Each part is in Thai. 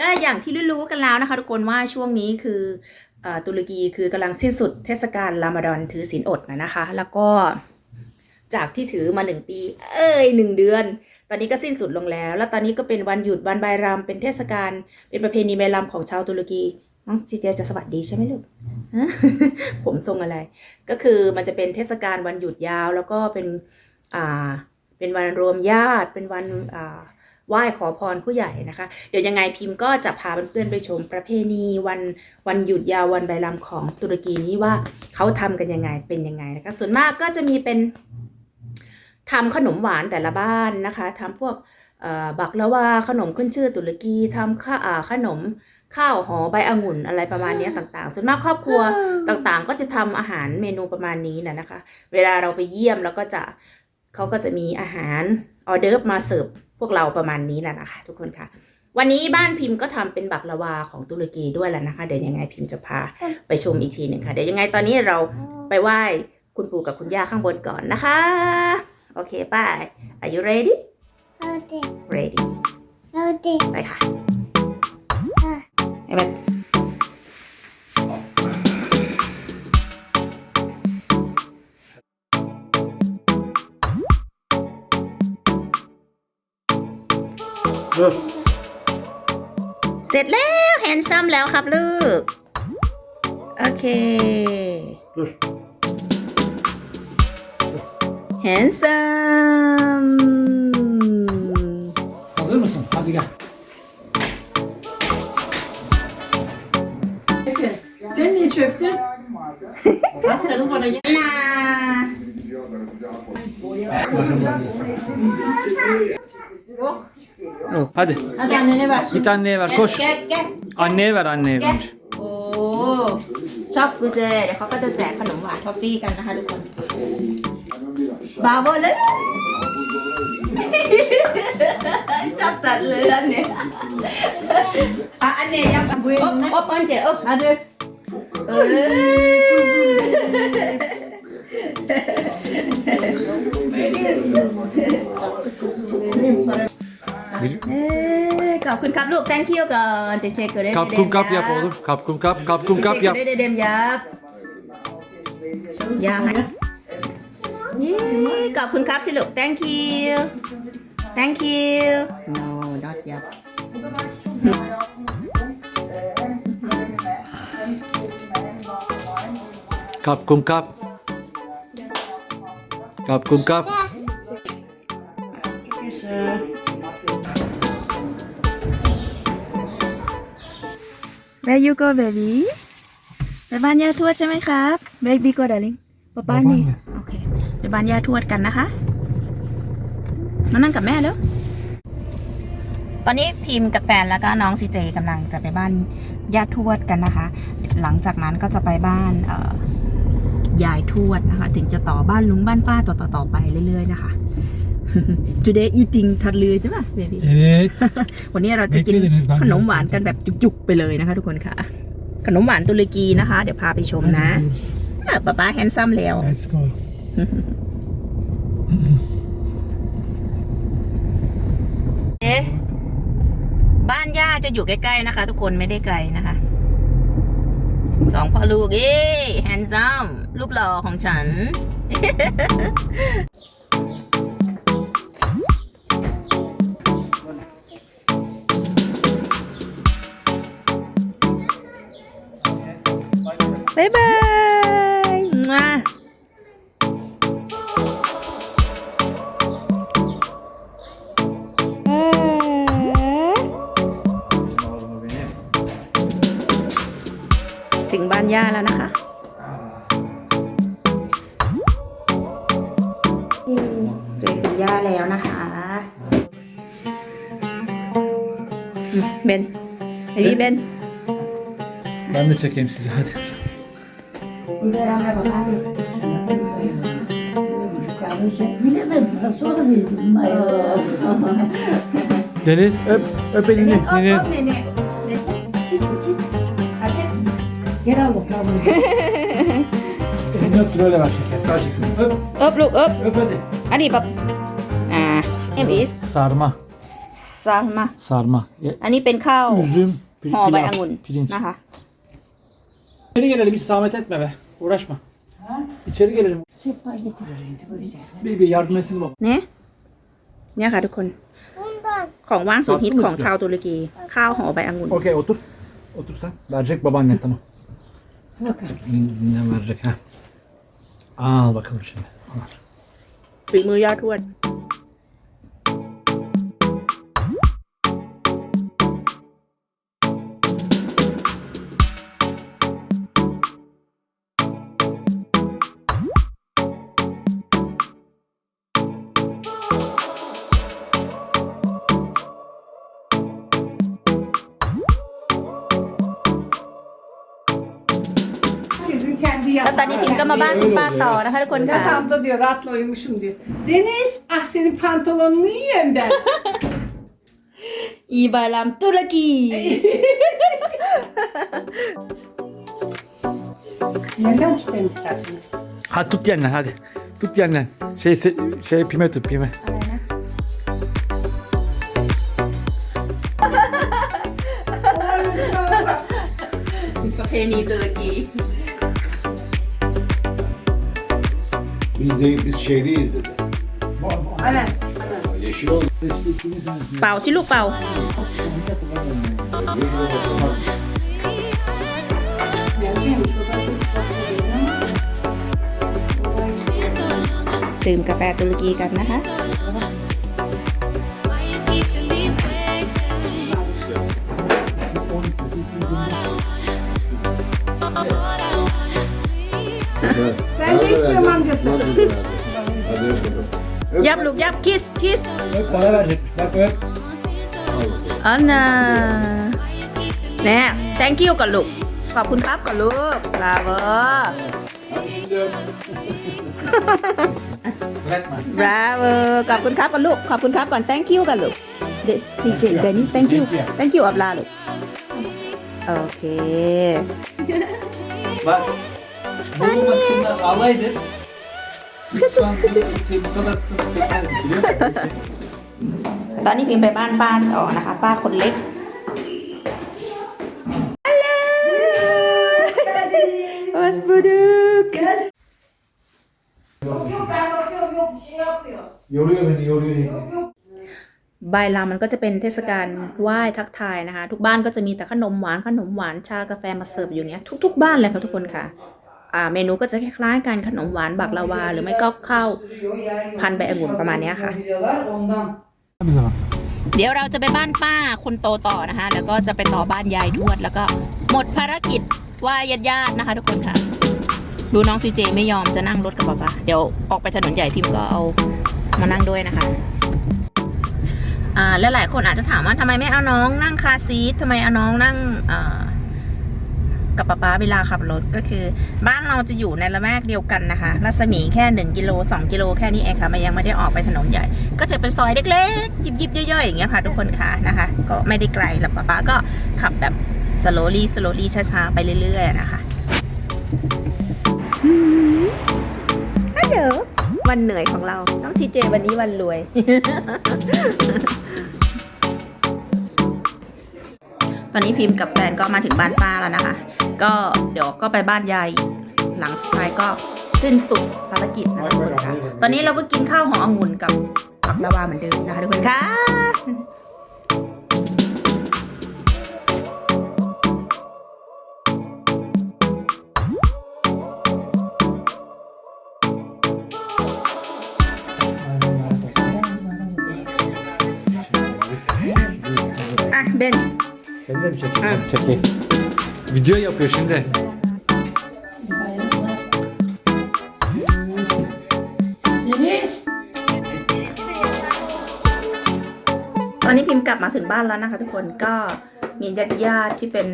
ก็อย่างที่รู้ๆกันแล้วนะคะ ทุกคนว่าช่วงนี้คืออตุรกีคือกำลังสิ้นสุดเทศกาลรามฎอนถือศีลอดนะนะคะ แล้วก็จากที่ถือมาหนึ่งปี เอ้ยหนึ่งเดือน ตอนนี้ก็สิ้นสุดลงแล้ว แล้วตอนนี้ก็เป็นวันหยุดวันบายรามเป็นเทศกาลเป็นประเพณีบายรามของชาวตุรกีน้องจีเจจะสวัสดีใช่ไหมลูกผมทรงอะไร ก็คือมันจะเป็นเทศกาลวันหยุดยาว แล้วก็เป็นอ่าเป็นวันรวมญาติเป็นวันอ่า ไหว้ขอพรผู้ใหญ่นะคะ เดี๋ยวยังไงพิมพ์ก็จะพาเพื่อนๆไปชมประเพณีวันวันหยุดยาววันไบรามของตุรกีนี้ว่าเขาทำกันยังไงเป็นยังไงนะคะ ส่วนมากก็จะมีเป็นทำขนมหวานแต่ละบ้านนะคะทำพวกบักละวาขนมขึ้นชื่อตุรกีทำข้าขนมข้าวหอใบองุ่นอะไรประมาณนี้ต่างๆ ส่วนมากครอบครัวต่างๆ ก็จะทำอาหารเมนูประมาณนี้นะนะคะ เวลาเราไปเยี่ยมแล้วก็จะเขาก็จะมีอาหารออเดิร์ฟมาเสิร์ฟวกเราประมาณนี้แหละนะคะทุกคนค่ะ วันนี้บ้านพิมพ์ก็ทำเป็นบักละวาของตุรกีด้วยแหละนะคะ เดี๋ยวยังไงพิมพ์จะพาไปชมอีกทีหนึ่งค่ะ เดี๋ยวยังไงตอนนี้เราไปไหว้คุณปู่กับคุณย่าข้างบนก่อนนะคะ โอเคไป้า Are you ready Hadi, ready hadi. ไปค่ะไอ้ เสร็จแล้วแฮนซัมแล้วครับลูก โอเค Dur. แฮนซัม Hazır mısın? Hadi gel. Sen niye çöktün? Bak sarıl bana gel. นา Hadi. Hadi annene ver. Git anneye ver koş. แกะแกะ Anneye ver anneye แกะ önce. โอ้ชอบกุเซเดี๋ยวเขาก็จะแจกขนมหวานทอฟฟี่กันนะคะทุกคนบาโบเลยชอบตัดเลยอันเนี้ยอะอันเนี้ยยังอบอบอันเจ๋อบ Hadi. เออ เอ้ยขอบคุณครับลูก thank you ก่อนเจเจก็ได้ Kapkum kap yap oğlum. Kapkum kap. Kapkum kap yap. ได้เดมยับยับเย้ขอบคุณครับสิลูก thank you thank you no not ยับ Kapkum kap. Kapkum kap. Where you go baby ไปบ้านย่าทวดใช่ไหมครับ baby go darling ป้าป้านี่บ้านไงโอเคไปบ้านย่าทวดกันนะคะ มานั่งกับแม่แล้ว ตอนนี้พิมพ์กับแฟนแล้วก็น้องซีเจกำลังจะไปบ้านย่าทวดกันนะคะ หลังจากนั้นก็จะไปบ้านเอ่อยายทวดนะคะ ถึงจะต่อบ้านลุงบ้านป้าต่อต่อต่อไปเรื่อยๆนะคะ today eating ทัดเลยใช่ไหม baby Evet. วันนี้เราจะกิน Beklediniz, ben ขนมหวานกันแบบจุกๆไปเลยนะคะ ทุกคนค่ะ ขนมหวานตุรกีนะคะ เดี๋ยวพาไปชมนะเออป๊าป๊าแฮนซัมแล้ว Let's go. เอ๊ะบ้านย่าจะอยู่ใกล้ๆนะคะ ทุกคนไม่ได้ไกลนะคะสองพ่อลูกเอ้แฮนซัมรูปหล่อของฉัน บ๊ายบายมาถึงบ้านย่าแล้วนะคะเจอคุณย่าแล้วนะคะอืมเบนไอ้นี่เบน Ben de çekeyim sizi hadi. Bilemedim. Nasıl olabildim? Ay, Deniz öp. Öp elini. Deniz, hop, Nene. hop, nene. Kiss, kiss. Hadi. Gel al bakalım. Elini öp dur öyle ver şeker. Vereceksin. Öp. Öpลูก öp. Öp hadi. อันนี้แบบอ่า name is Sarma. ซามา Sarma. E, อันนี้เป็นข้าว Üzüm, pil- ห่อใบ pilav, องุ่น pirinç. นะคะ İçeri gelelim hiç zahmet etme be. Uğraşma. İçeri gelelim. Bir, bir yardım etsin baba. เนี่ยเนี่ยค่ะทุกคน Bundan. ของว่างสุดฮิต ขอบคุณ ของชาวตุรกี ข้าวห่อใบองุ่น Okey otur. Otur sen. Verecek babaannen tamam. Bakalım. Ne verecek ha? Al bakalım şimdi. Al. ฝีมือย่าทวด Herkesin kendi แล้วตอนนี้พิมก็มาบ้านคุณป้าต่อนะคะทุกคนค่ะ Yatağımda diyor rahatla uyumuşum diyor. Deniz ah senin pantolonunu yiyeyim ben. อีบาลามตุรกี Neden tutarım isterseniz? Hadi tut yeniden hadi. Tut yeniden. Şey se- şey pime tut pime. ประเพณีตุร กี Biz de biz şehriyiz dedi. Evet. Yeşil oldu. เป่าชิลูกเป่า Gelmiyormuş o da. ดื่มกาแฟตุรกีกันนะคะ Ben de istiyorum amcası. Hadi bakalım. ยับลูกยับคิสคิส Öp para verecekmiş bak öp. อันน่ะแน่ thank you ก่อนลูก ขอบคุณครับก่อนลูกลาเวอ Hadi şimdi öp. Bırakma. บราเวอขอบคุณครับก่อนลูก ขอบคุณครับก่อน thank you กันลูก this TJ Dennis thank you thank you อับลาลูก โอเค Bak. Bu maçında alaydı. Lütfen bu kadar sıkıntı çekmezdik biliyor musun? ตอนนี้พิมพ์ไปบ้านป้าต่อนะคะ ป้าคนเล็กฮัลโหลวัสบุดุก Yoruyor beni yoruyor. beni. บายลามันก็จะเป็นเทศกาลไหว้ทักทายนะคะ ทุกบ้านก็จะมีแต่ขนมหวานขนมหวานชากาแฟมาเสิร์ฟอยู่เนี้ยทุก ๆ บ้านเลยค่ะทุกคนค่ะอ่า เมนูก็จะคล้ายๆกันขนมหวานบักลาวา หรือไม่ก็ข้าวพันใบองุ่นประมาณเนี้ยค่ะ Biliyorlar ondan. Bir zaman. เดี๋ยวเราจะไปบ้านป้าคนโตต่อนะคะ แล้วก็จะไปต่อบ้านยายทวด แล้วก็หมดภารกิจไหว่าญาติๆนะคะ ทุกคนค่ะ ดูน้องจีเจไม่ยอมจะนั่งรถกับป๊าป๊าเดี๋ยวออกไปถนนใหญ่พิมพ์ก็เอามานั่งด้วยนะคะอ่าและหลายคนอาจจะถามว่าทำไมไม่เอาน้องนั่งคาร์ซีททำไมเอาน้องนั่งอ่า กับป๊าป๊าเวลาขับรถก็คือ บ้านเราจะอยู่ในละแวกเดียวกันนะคะ รัศมีแค่ 1 กิโล 2 กิโลแค่นี้เองค่ะมันยังไม่ได้ออกไปถนนใหญ่ ก็จะเป็นซอยเล็กๆ ยิบๆย่อยๆอย่างเงี้ยค่ะทุกคนค่ะนะคะ ก็ไม่ได้ไกลหรอกป๊าป๊าก็ขับแบบ slowly slowly ช้าๆ ไปเรื่อยๆนะคะฮัลโหลวันเหนื่อยของเรา น้องซีเจวันนี้วันรวย ตอนนี้พิมพ์กับแฟนก็มาถึงบ้านป้าแล้วนะคะ ก็เดี๋ยวก็ไปบ้านยายหลังสุดท้ายก็สิ้นสุดภารกิจนะคะทุกคนค่ะ ตอนนี้เราก็กินข้าวหอมองุ่นกับผักละวาเหมือนเดิมนะคะทุกคนค่ะอะเบน Sen de mi çekiyorsun? Hadi çekeyim. Video yapıyor şimdi. ตอนนี้พิมพ์กลับมาถึงบ้านแล้วนะคะทุกคนก็มีญาติญาติๆที่เป็น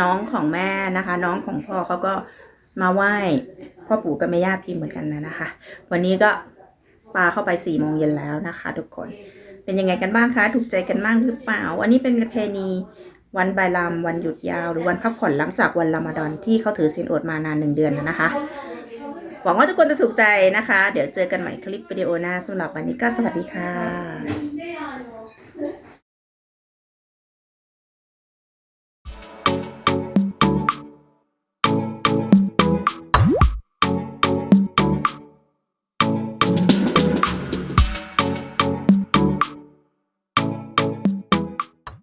น้องของแม่นะคะ น้องของพ่อเขาก็มาไหว้พ่อปู่กับแม่ย่าพิมพ์เหมือนกันนะนะคะ วันนี้ก็ปาเข้าไปสี่โมงเย็นแล้วนะคะ ทุกคนเป็นยังไงกันบ้างคะ ถูกใจกันบ้างหรือเปล่าวันนี้เป็นประเพณี วันบายรามวันหยุดยาว หรือวันพักผ่อนหลังจากวันละมาดอนที่เขาถือศีลอดมานานหนึ่งเดือนนะคะ หวังว่าทุกคนจะถูกใจนะคะ เดี๋ยวเจอกันใหม่คลิปวิดีโอหน้าสำหรับวันนี้ก็สวัสดีค่ะ